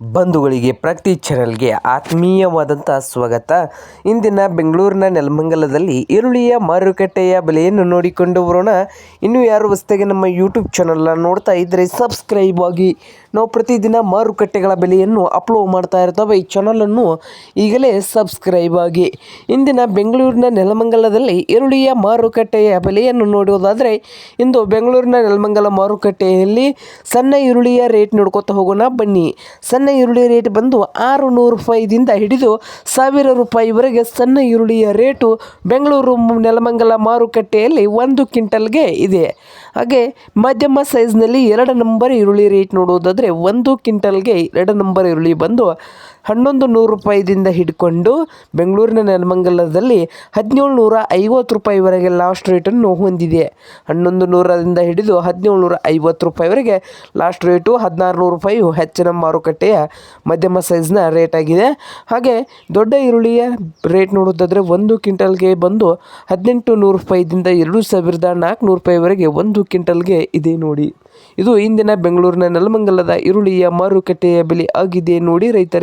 ಬಂಧುಗಳಿಗೆ ಪ್ರತಿ ಚಾನಲ್ಗೆ ಆತ್ಮೀಯವಾದಂಥ ಸ್ವಾಗತ. ಇಂದಿನ ಬೆಂಗಳೂರಿನ ನೆಲಮಂಗಲದಲ್ಲಿ ಈರುಳ್ಳಿಯ ಮಾರುಕಟ್ಟೆಯ ಬೆಲೆಯನ್ನು ನೋಡಿಕೊಂಡು ಬರೋಣ. ಇನ್ನೂ ಯಾರು ಹೊಸದಾಗಿ ನಮ್ಮ ಯೂಟ್ಯೂಬ್ ಚಾನಲ್ನ ನೋಡ್ತಾ ಇದ್ದರೆ ಸಬ್ಸ್ಕ್ರೈಬ್ ಆಗಿ. ನಾವು ಪ್ರತಿದಿನ ಮಾರುಕಟ್ಟೆಗಳ ಬೆಲೆಯನ್ನು ಅಪ್ಲೋಡ್ ಮಾಡ್ತಾ ಇರ್ತವೆ. ಈ ಚಾನಲನ್ನು ಈಗಲೇ ಸಬ್ಸ್ಕ್ರೈಬ್ ಆಗಿ. ಇಂದಿನ ಬೆಂಗಳೂರಿನ ನೆಲಮಂಗಲದಲ್ಲಿ ಈರುಳ್ಳಿಯ ಮಾರುಕಟ್ಟೆಯ ಬೆಲೆಯನ್ನು ನೋಡುವುದಾದರೆ ಇಂದು ಬೆಂಗಳೂರಿನ ನೆಲಮಂಗಲ ಮಾರುಕಟ್ಟೆಯಲ್ಲಿ ಸಣ್ಣ ಈರುಳ್ಳಿಯ ರೇಟ್ ನೋಡ್ಕೊತಾ ಹೋಗೋಣ ಬನ್ನಿ. ಸಣ್ಣ ಈರುಳ್ಳಿ ರೇಟ್ ಬಂದು ಆರು ನೂರು ರೂಪಾಯಿದಿಂದ ಹಿಡಿದು ಸಾವಿರ ರೂಪಾಯಿವರೆಗೆ ಸಣ್ಣ ಈರುಳ್ಳಿಯ ರೇಟು ಬೆಂಗಳೂರು ನೆಲಮಂಗಲ ಮಾರುಕಟ್ಟೆಯಲ್ಲಿ ಒಂದು ಕ್ವಿಂಟಲ್ಗೆ ಇದೆ. ಹಾಗೆ ಮಧ್ಯಮ ಸೈಜ್ನಲ್ಲಿ ಎರಡು ನಂಬರ್ ಈರುಳ್ಳಿ ರೇಟ್ ನೋಡುವುದಾದರೆ ಒಂದು ಕ್ವಿಂಟಲ್ಗೆ ಎರಡು ನಂಬರ್ ಈರುಳ್ಳಿ ಬಂದು ಹನ್ನೊಂದು ನೂರು ರೂಪಾಯಿದಿಂದ ಹಿಡ್ಕೊಂಡು ಬೆಂಗಳೂರಿನ ನೆಲಮಂಗಲದಲ್ಲಿ ಹದಿನೇಳು ನೂರ ಐವತ್ತು ರೂಪಾಯಿವರೆಗೆ ಲಾಸ್ಟ್ ರೇಟನ್ನು ಹೊಂದಿದೆ. ಹನ್ನೊಂದು ನೂರರಿಂದ ಹಿಡಿದು ಹದಿನೇಳು ನೂರ ಐವತ್ತು ರೂಪಾಯಿವರೆಗೆ ಲಾಸ್ಟ್ ರೇಟು ಹದಿನಾರು ನೂರು ರೂಪಾಯಿ ಹೆಚ್ಚಿನ ಮಾರುಕಟ್ಟೆಯ ಮಧ್ಯಮ ಸೈಜ್ನ ರೇಟ್ ಆಗಿದೆ. ಹಾಗೆ ದೊಡ್ಡ ಈರುಳ್ಳಿಯ ರೇಟ್ ನೋಡೋದಾದರೆ ಒಂದು ಕ್ವಿಂಟಲ್ಗೆ ಬಂದು ಹದಿನೆಂಟು ನೂರು ರೂಪಾಯಿದಿಂದ ಎರಡು ಸಾವಿರದ ನಾಲ್ಕುನೂರು ರೂಪಾಯಿವರೆಗೆ ಒಂದು ಕ್ವಿಂಟಲ್ಗೆ ಇದೆ ನೋಡಿ. ಇದು ಇಂದಿನ ಬೆಂಗಳೂರಿನ ನೆಲಮಂಗಲದ ಈರುಳ್ಳಿಯ ಮಾರುಕಟ್ಟೆಯ ಬೆಲೆ ಆಗಿದೆ ನೋಡಿ ರೈತರೇ.